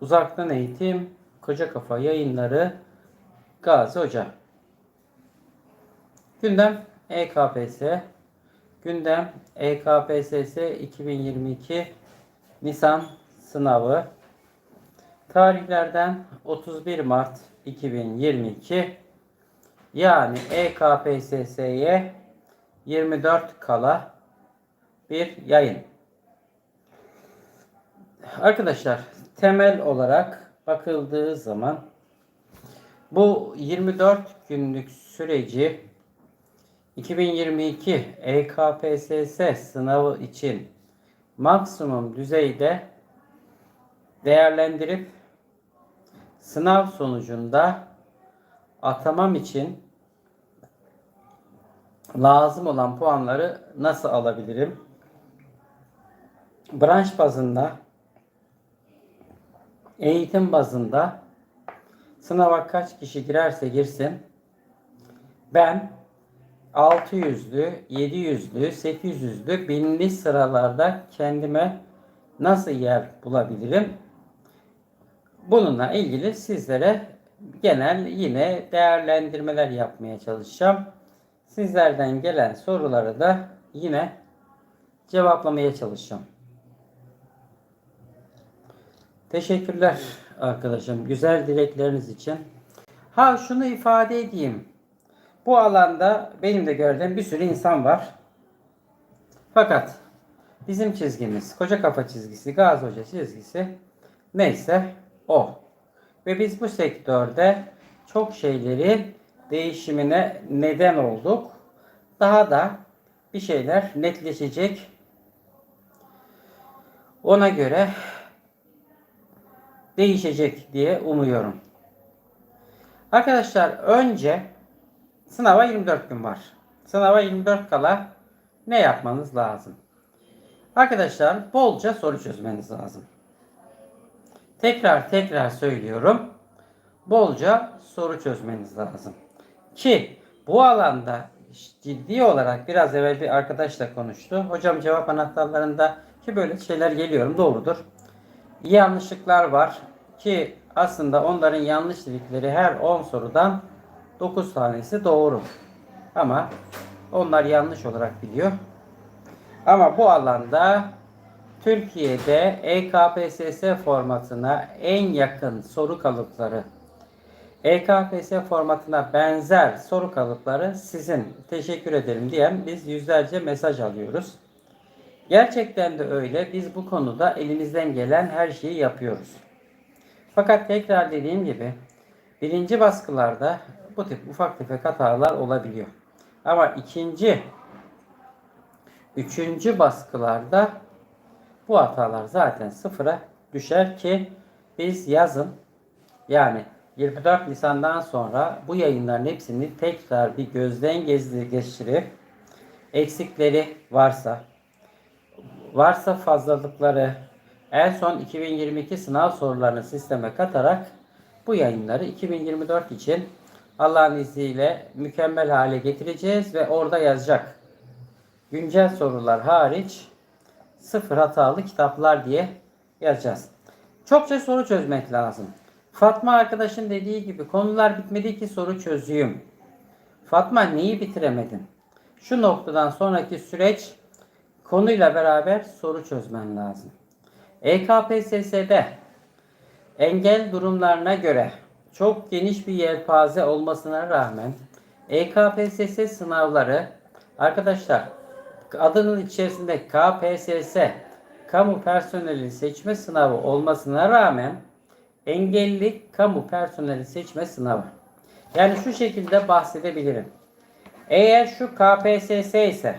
Uzaktan eğitim, Koca Kafa yayınları, Gazi Hoca. Gündem EKPS. Gündem EKPSS 2022 Nisan sınavı. Tarihlerden 31 Mart 2022 yani EKPSS'ye 24 kala bir yayın. Arkadaşlar temel olarak bakıldığı zaman bu 24 günlük süreci 2022 EKPSS sınavı için maksimum düzeyde değerlendirip sınav sonucunda atamam için lazım olan puanları nasıl alabilirim? Branş bazında eğitim bazında sınava kaç kişi girerse girsin ben 600'lü, 700'lü, 800'lü binli sıralarda kendime nasıl yer bulabilirim? Bununla ilgili sizlere genel yine değerlendirmeler yapmaya çalışacağım. Sizlerden gelen soruları da yine cevaplamaya çalışacağım. Teşekkürler arkadaşım güzel dilekleriniz için. Ha şunu ifade edeyim. Bu alanda benim de gördüğüm bir sürü insan var. Fakat bizim çizgimiz, koca kafa çizgisi, Gazi Hoca çizgisi neyse o. Ve biz bu sektörde çok şeyleri değişimine neden olduk. Daha da bir şeyler netleşecek. Ona göre değişecek diye umuyorum. Arkadaşlar önce sınava 24 gün var. Sınava 24 kala ne yapmanız lazım? Arkadaşlar bolca soru çözmeniz lazım. Tekrar tekrar söylüyorum. Bolca soru çözmeniz lazım. Ki bu alanda ciddi olarak biraz evvel bir arkadaşla konuştu. Hocam cevap anahtarlarında ki böyle şeyler geliyorum doğrudur. Yanlışlıklar var ki aslında onların yanlış dedikleri her 10 sorudan 9 tanesi doğru. Ama onlar yanlış olarak biliyor. Ama bu alanda Türkiye'de EKPSS formatına en yakın soru kalıpları EKPS formatına benzer soru kalıpları sizin teşekkür ederim diyen biz yüzlerce mesaj alıyoruz. Gerçekten de öyle. Biz bu konuda elimizden gelen her şeyi yapıyoruz. Fakat tekrar dediğim gibi birinci baskılarda bu tip ufak tefek hatalar olabiliyor. Ama ikinci, üçüncü baskılarda bu hatalar zaten sıfıra düşer ki biz yazın yani 24 Nisan'dan sonra bu yayınların hepsini tekrar bir gözden geçirip eksikleri varsa varsa fazlalıkları en son 2022 sınav sorularını sisteme katarak bu yayınları 2024 için Allah'ın izniyle mükemmel hale getireceğiz ve orada yazacak. Güncel sorular hariç sıfır hatalı kitaplar diye yazacağız. Çokça soru çözmek lazım. Fatma arkadaşın dediği gibi konular bitmedi ki soru çözeyim. Fatma neyi bitiremedin? Şu noktadan sonraki süreç konuyla beraber soru çözmen lazım. EKPSS'de engel durumlarına göre çok geniş bir yelpaze olmasına rağmen EKPSS sınavları arkadaşlar adının içerisinde KPSS kamu personeli seçme sınavı olmasına rağmen engelli kamu personeli seçme sınavı. Yani şu şekilde bahsedebilirim. Eğer şu KPSS ise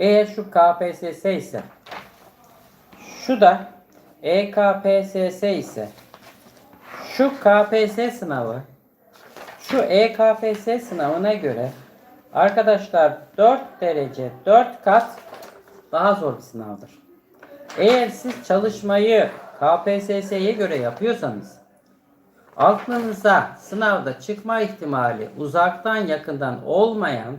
eğer şu KPSS ise şu da EKPSS ise şu KPSS sınavı şu EKPSS sınavına göre arkadaşlar 4 derece 4 kat daha zor bir sınavdır. Eğer siz çalışmayı KPSS'ye göre yapıyorsanız aklınıza sınavda çıkma ihtimali uzaktan yakından olmayan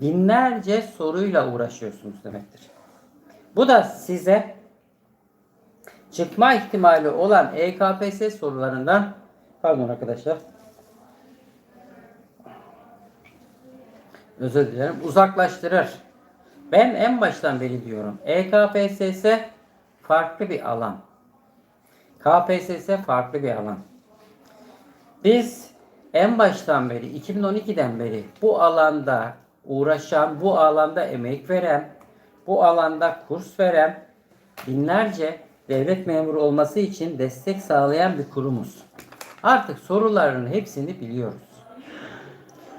binlerce soruyla uğraşıyorsunuz demektir. Bu da size çıkma ihtimali olan E EKPSS sorularından pardon arkadaşlar özür dilerim uzaklaştırır. Ben en baştan beri diyorum. EKPSS farklı bir alan. KPSS farklı bir alan. Biz en baştan beri 2012'den beri bu alanda uğraşan, bu alanda emek veren, bu alanda kurs veren binlerce devlet memuru olması için destek sağlayan bir kurumuz. Artık soruların hepsini biliyoruz.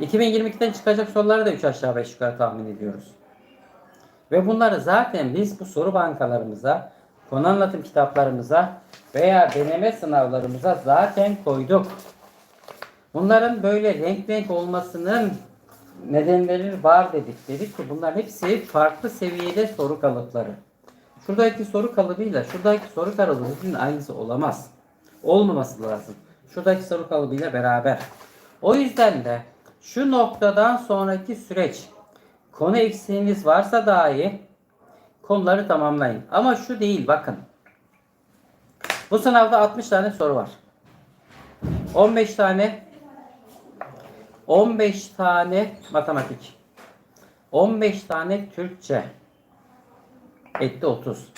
2022'den çıkacak soruları da 3 aşağı 5 yukarı tahmin ediyoruz. Ve bunları zaten biz bu soru bankalarımıza, konu anlatım kitaplarımıza veya deneme sınavlarımıza zaten koyduk. Bunların böyle renk renk olmasının nedenleri var dedik. Dedik ki bunlar hepsi farklı seviyede soru kalıpları. Şuradaki soru kalıbıyla şuradaki soru kalıbının aynısı olamaz. Olmaması lazım. Şuradaki soru kalıbıyla beraber. O yüzden de şu noktadan sonraki süreç konu eksiğiniz varsa dahi konuları tamamlayın. Ama şu değil bakın. Bu sınavda 60 tane soru var. 15 tane 15 tane matematik. 15 tane Türkçe. Etti 30.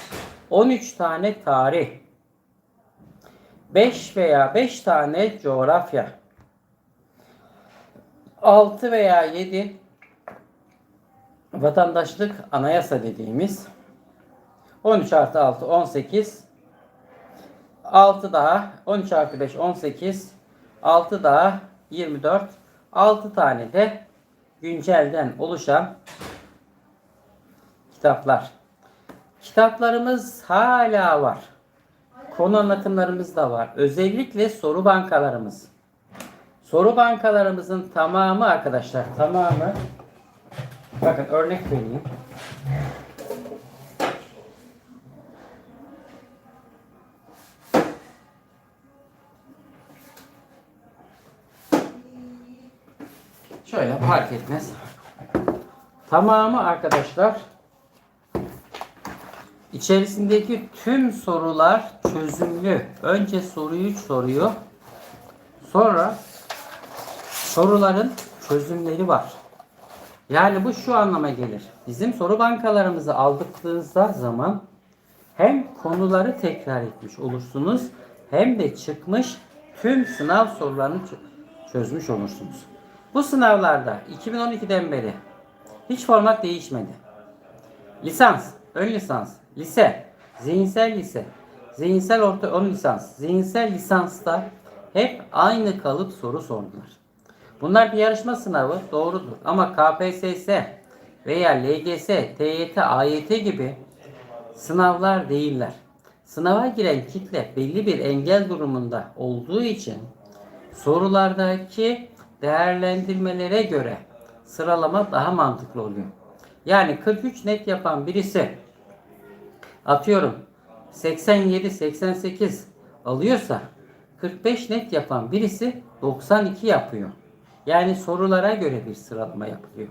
13 tane tarih. 5 veya 5 tane coğrafya. 6 veya 7 vatandaşlık anayasa dediğimiz 13 artı 6 18 6 daha 13 artı 5 18 6 daha 24 6 tane de güncelden oluşan kitaplar. Kitaplarımız hala var. Konu anlatımlarımız da var. Özellikle soru bankalarımız. Soru bankalarımızın tamamı arkadaşlar tamamı bakın örnek vereyim. Şöyle fark etmez. Tamamı arkadaşlar içerisindeki tüm sorular çözümlü. Önce soruyu soruyor. Sonra soruların çözümleri var. Yani bu şu anlama gelir. Bizim soru bankalarımızı aldıklarınızda zaman hem konuları tekrar etmiş olursunuz hem de çıkmış tüm sınav sorularını çö- çözmüş olursunuz. Bu sınavlarda 2012'den beri hiç format değişmedi. Lisans, ön lisans, lise, zihinsel lise, zihinsel orta ön lisans, zihinsel lisansta hep aynı kalıp soru sordular. Bunlar bir yarışma sınavı doğrudur ama KPSS veya LGS, TYT, AYT gibi sınavlar değiller. Sınava giren kitle belli bir engel durumunda olduğu için sorulardaki değerlendirmelere göre sıralama daha mantıklı oluyor. Yani 43 net yapan birisi atıyorum 87 88 alıyorsa 45 net yapan birisi 92 yapıyor. Yani sorulara göre bir sıralama yapılıyor.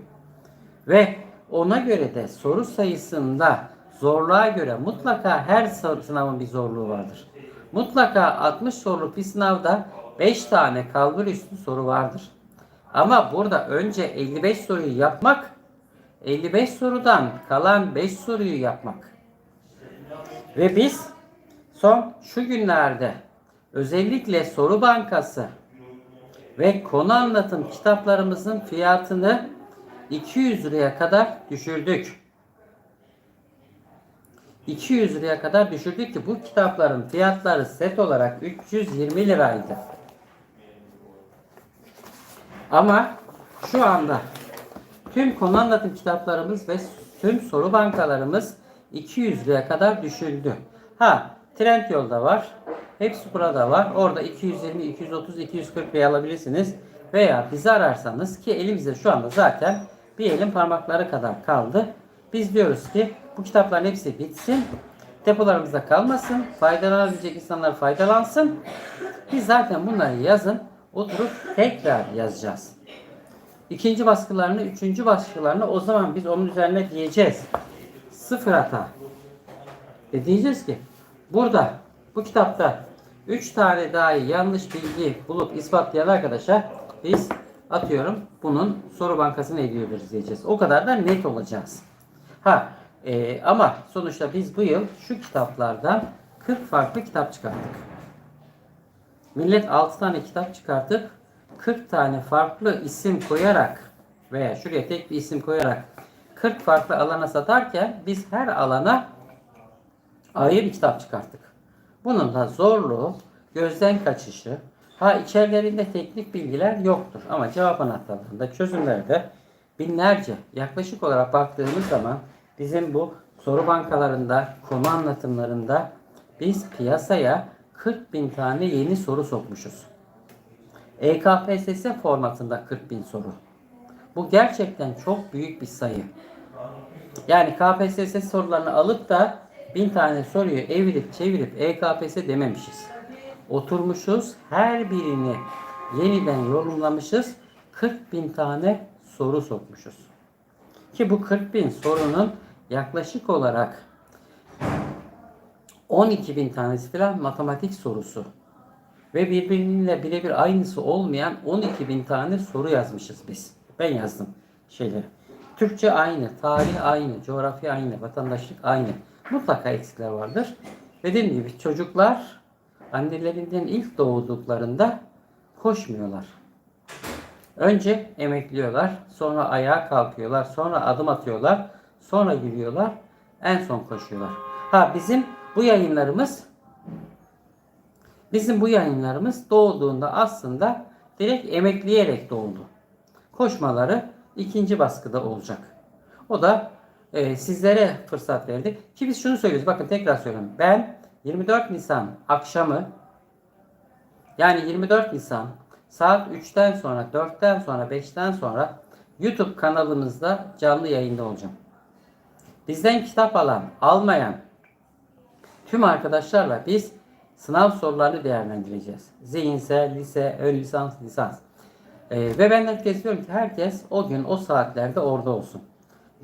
Ve ona göre de soru sayısında zorluğa göre mutlaka her sınavın bir zorluğu vardır. Mutlaka 60 soruluk bir sınavda 5 tane kalbur üstü soru vardır. Ama burada önce 55 soruyu yapmak, 55 sorudan kalan 5 soruyu yapmak. Ve biz son şu günlerde özellikle soru bankası ve konu anlatım kitaplarımızın fiyatını 200 liraya kadar düşürdük. 200 liraya kadar düşürdük ki bu kitapların fiyatları set olarak 320 liraydı. Ama şu anda tüm konu anlatım kitaplarımız ve tüm soru bankalarımız 200 liraya kadar düşüldü. Ha, Trendyol'da var. Hepsi burada var. Orada 220, 230, 240 liraya alabilirsiniz. Veya bizi ararsanız ki elimizde şu anda zaten bir elin parmakları kadar kaldı. Biz diyoruz ki bu kitapların hepsi bitsin. Depolarımızda kalmasın. Faydalanabilecek insanlar faydalansın. Biz zaten bunları yazın. Oturup tekrar yazacağız. İkinci baskılarını, üçüncü baskılarını o zaman biz onun üzerine diyeceğiz. Sıfır hata. E diyeceğiz ki burada Bu kitapta 3 tane dahi yanlış bilgi bulup ispatlayan arkadaşa biz atıyorum bunun soru bankasını ediyoruz diyeceğiz. O kadar da net olacağız. Ha e, ama sonuçta biz bu yıl şu kitaplardan 40 farklı kitap çıkarttık. Millet 6 tane kitap çıkartıp 40 tane farklı isim koyarak veya şuraya tek bir isim koyarak 40 farklı alana satarken biz her alana ayrı bir kitap çıkarttık. Bunun da zorluğu, gözden kaçışı, ha içerilerinde teknik bilgiler yoktur ama cevap anahtarlarında, çözümlerde binlerce yaklaşık olarak baktığımız zaman bizim bu soru bankalarında, konu anlatımlarında biz piyasaya 40 bin tane yeni soru sokmuşuz. EKPSS formatında 40 bin soru. Bu gerçekten çok büyük bir sayı. Yani KPSS sorularını alıp da bin tane soruyu evirip çevirip EKPS dememişiz. Oturmuşuz, her birini yeniden yorumlamışız. 40 bin tane soru sokmuşuz. Ki bu 40 bin sorunun yaklaşık olarak 12 bin tanesi falan matematik sorusu. Ve birbiriyle birebir aynısı olmayan 12 bin tane soru yazmışız biz. Ben yazdım şeyleri. Türkçe aynı, tarih aynı, coğrafya aynı, vatandaşlık aynı. Mutlaka eksikler vardır. Dediğim gibi çocuklar annelerinden ilk doğduklarında koşmuyorlar. Önce emekliyorlar, sonra ayağa kalkıyorlar, sonra adım atıyorlar, sonra yürüyorlar, en son koşuyorlar. Ha bizim bu yayınlarımız bizim bu yayınlarımız doğduğunda aslında direkt emekleyerek doğdu. Koşmaları ikinci baskıda olacak. O da e, sizlere fırsat verdik. Ki biz şunu söylüyoruz. Bakın tekrar söylüyorum. Ben 24 Nisan akşamı yani 24 Nisan saat 3'ten sonra, 4'ten sonra, 5'ten sonra YouTube kanalımızda canlı yayında olacağım. Bizden kitap alan, almayan tüm arkadaşlarla biz sınav sorularını değerlendireceğiz. Zihinsel, lise, ön lisans, lisans. Ee, ve ben herkes diyorum ki herkes o gün o saatlerde orada olsun.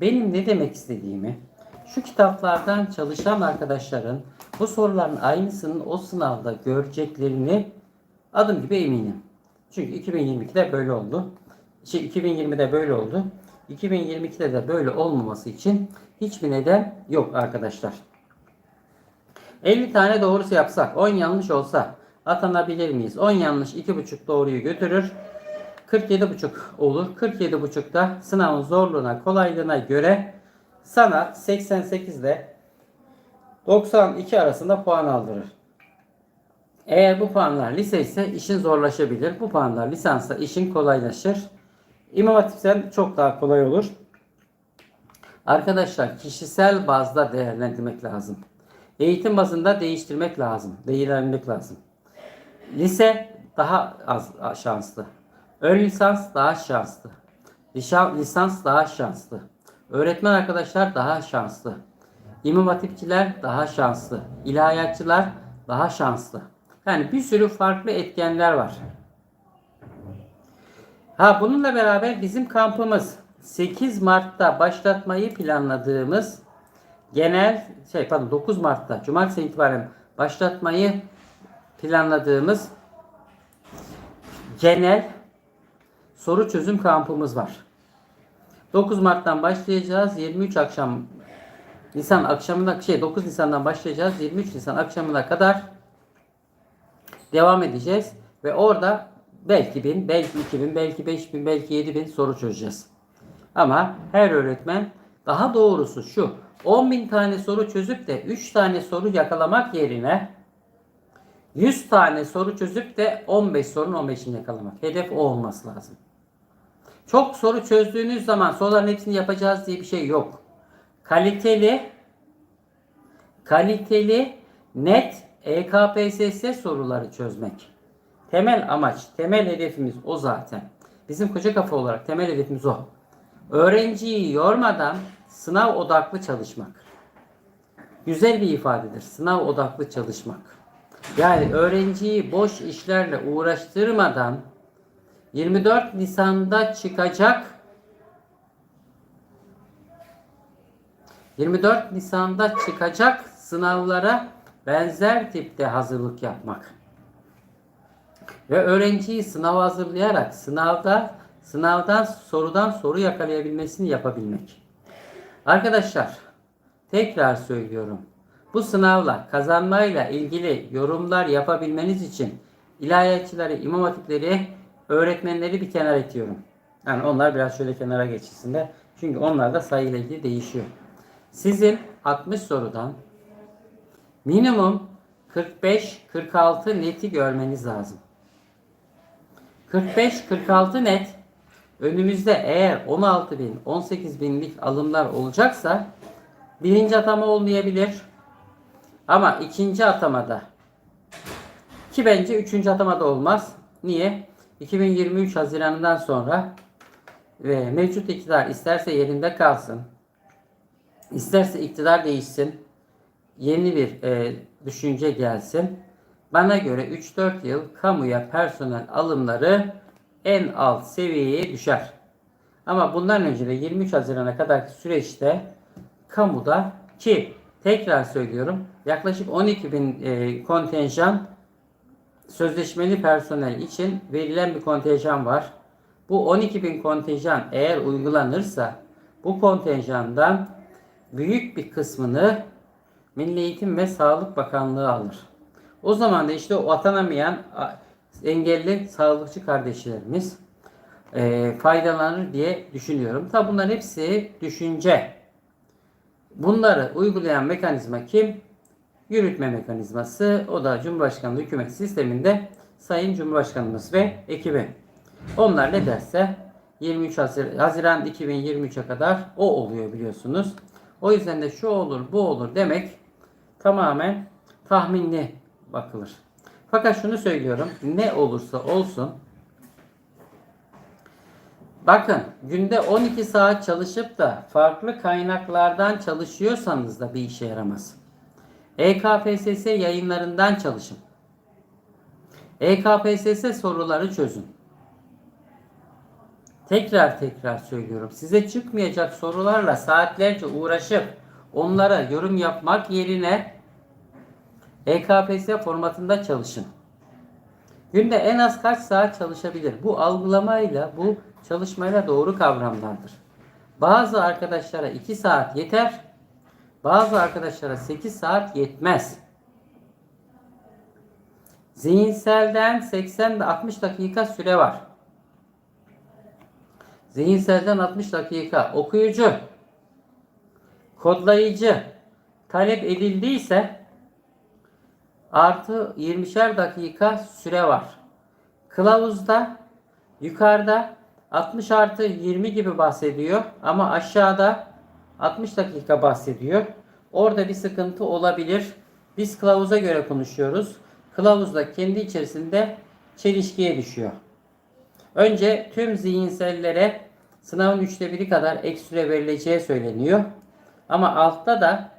Benim ne demek istediğimi şu kitaplardan çalışan arkadaşların bu soruların aynısının o sınavda göreceklerini adım gibi eminim. Çünkü 2022'de böyle oldu. Şey, 2020'de böyle oldu. 2022'de de böyle olmaması için hiçbir neden yok arkadaşlar. 50 tane doğrusu yapsak, 10 yanlış olsa atanabilir miyiz? 10 yanlış 2,5 doğruyu götürür. 47,5 olur. 47,5'da sınavın zorluğuna, kolaylığına göre sana 88 ile 92 arasında puan aldırır. Eğer bu puanlar lise ise işin zorlaşabilir. Bu puanlar lisansta işin kolaylaşır. İmam Hatip'ten çok daha kolay olur. Arkadaşlar kişisel bazda değerlendirmek lazım. Eğitim bazında değiştirmek lazım. Değerlendirmek lazım. Lise daha az şanslı. Ön lisans daha şanslı. Lisans, lisans daha şanslı. Öğretmen arkadaşlar daha şanslı. İmam hatipçiler daha şanslı. İlahiyatçılar daha şanslı. Yani bir sürü farklı etkenler var. Ha bununla beraber bizim kampımız 8 Mart'ta başlatmayı planladığımız genel şey pardon 9 Mart'ta cumartesi itibaren başlatmayı planladığımız genel soru çözüm kampımız var. 9 Mart'tan başlayacağız. 23 akşam Nisan akşamına şey 9 Nisan'dan başlayacağız. 23 Nisan akşamına kadar devam edeceğiz ve orada belki 1000, belki 2000, belki 5000, belki 7000 soru çözeceğiz. Ama her öğretmen daha doğrusu şu 10.000 tane soru çözüp de 3 tane soru yakalamak yerine 100 tane soru çözüp de 15 sorunun 15'ini yakalamak. Hedef o olması lazım. Çok soru çözdüğünüz zaman soruların hepsini yapacağız diye bir şey yok. Kaliteli kaliteli net EKPSS soruları çözmek. Temel amaç, temel hedefimiz o zaten. Bizim koca kafa olarak temel hedefimiz o. Öğrenciyi yormadan sınav odaklı çalışmak. Güzel bir ifadedir. Sınav odaklı çalışmak. Yani öğrenciyi boş işlerle uğraştırmadan 24 Nisan'da çıkacak 24 Nisan'da çıkacak sınavlara benzer tipte hazırlık yapmak ve öğrenciyi sınava hazırlayarak sınavda sınavdan sorudan soru yakalayabilmesini yapabilmek. Arkadaşlar tekrar söylüyorum. Bu sınavla kazanmayla ilgili yorumlar yapabilmeniz için ilahiyatçıları, imam hatipleri, öğretmenleri bir kenara itiyorum. Yani onlar biraz şöyle kenara geçilsin de. Çünkü onlar da sayıyla ilgili değişiyor. Sizin 60 sorudan minimum 45-46 neti görmeniz lazım. 45-46 net önümüzde eğer 16 bin 18 binlik alımlar olacaksa birinci atama olmayabilir. Ama ikinci atamada ki bence üçüncü atamada olmaz. Niye? 2023 Haziran'ından sonra ve mevcut iktidar isterse yerinde kalsın, isterse iktidar değişsin, yeni bir e, düşünce gelsin. Bana göre 3-4 yıl kamuya personel alımları en alt seviyeye düşer. Ama bundan önce de 23 Haziran'a kadarki süreçte kamuda ki tekrar söylüyorum yaklaşık 12 bin e, kontenjan sözleşmeli personel için verilen bir kontenjan var. Bu 12 bin kontenjan eğer uygulanırsa bu kontenjandan büyük bir kısmını Milli Eğitim ve Sağlık Bakanlığı alır. O zaman da işte o atanamayan engelli sağlıkçı kardeşlerimiz e, faydalanır diye düşünüyorum. Tabi bunların hepsi düşünce. Bunları uygulayan mekanizma kim? Yürütme mekanizması. O da Cumhurbaşkanlığı hükümet sisteminde Sayın Cumhurbaşkanımız ve ekibi. Onlar ne derse 23 Hazir- Haziran 2023'e kadar o oluyor biliyorsunuz. O yüzden de şu olur bu olur demek tamamen tahminli bakılır. Fakat şunu söylüyorum. Ne olursa olsun Bakın günde 12 saat çalışıp da farklı kaynaklardan çalışıyorsanız da bir işe yaramaz. EKPSS yayınlarından çalışın. EKPSS soruları çözün. Tekrar tekrar söylüyorum. Size çıkmayacak sorularla saatlerce uğraşıp onlara yorum yapmak yerine EKPS formatında çalışın. Günde en az kaç saat çalışabilir? Bu algılamayla, bu çalışmayla doğru kavramlardır. Bazı arkadaşlara 2 saat yeter. Bazı arkadaşlara 8 saat yetmez. Zihinselden 80 ve 60 dakika süre var. Zihinselden 60 dakika okuyucu, kodlayıcı talep edildiyse artı 20'şer dakika süre var. Kılavuzda yukarıda 60 artı 20 gibi bahsediyor ama aşağıda 60 dakika bahsediyor. Orada bir sıkıntı olabilir. Biz kılavuza göre konuşuyoruz. Kılavuzda kendi içerisinde çelişkiye düşüyor. Önce tüm zihinsellere sınavın üçte biri kadar ek süre verileceği söyleniyor. Ama altta da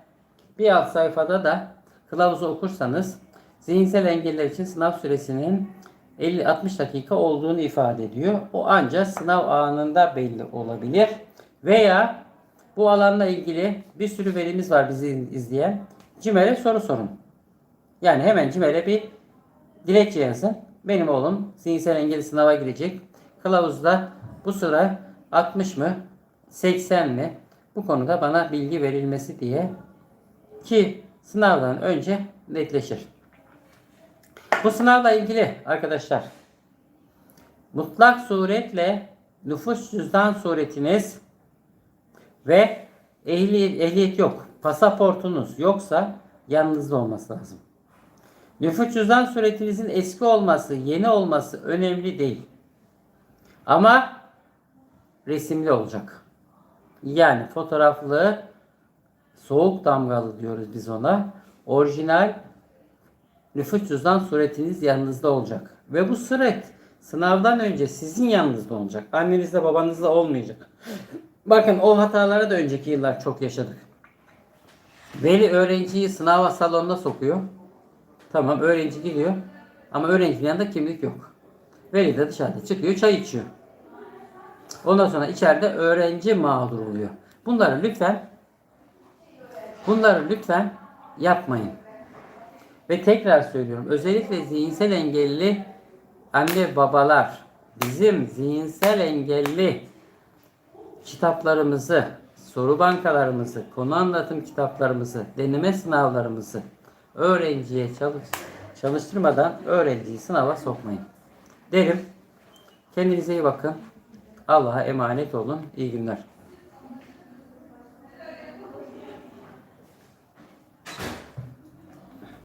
bir alt sayfada da kılavuzu okursanız zihinsel engeller için sınav süresinin 50-60 dakika olduğunu ifade ediyor. O ancak sınav anında belli olabilir. Veya bu alanla ilgili bir sürü verimiz var bizi izleyen. CİMER'e soru sorun. Yani hemen CİMER'e bir dilekçe yazın. Benim oğlum zihinsel engelli sınava girecek. Kılavuzda bu sıra 60 mı 80 mi bu konuda bana bilgi verilmesi diye ki sınavdan önce netleşir. Bu sınavla ilgili arkadaşlar mutlak suretle nüfus cüzdan suretiniz ve ehliyet, ehliyet yok, pasaportunuz yoksa yanınızda olması lazım. Nüfus cüzdan suretinizin eski olması, yeni olması önemli değil. Ama resimli olacak. Yani fotoğraflı soğuk damgalı diyoruz biz ona. Orijinal nüfus cüzdan suretiniz yanınızda olacak. Ve bu suret sınavdan önce sizin yanınızda olacak. Annenizle babanızla olmayacak. Bakın o hataları da önceki yıllar çok yaşadık. Veli öğrenciyi sınav salonuna sokuyor. Tamam öğrenci gidiyor. Ama öğrencinin yanında kimlik yok. Veli de dışarıda çıkıyor çay içiyor. Ondan sonra içeride öğrenci mağdur oluyor. Bunları lütfen bunları lütfen yapmayın. Ve tekrar söylüyorum. Özellikle zihinsel engelli anne babalar bizim zihinsel engelli kitaplarımızı, soru bankalarımızı, konu anlatım kitaplarımızı, deneme sınavlarımızı öğrenciye çalış çalıştırmadan öğrenciyi sınava sokmayın. Derim. Kendinize iyi bakın. Allah'a emanet olun. İyi günler.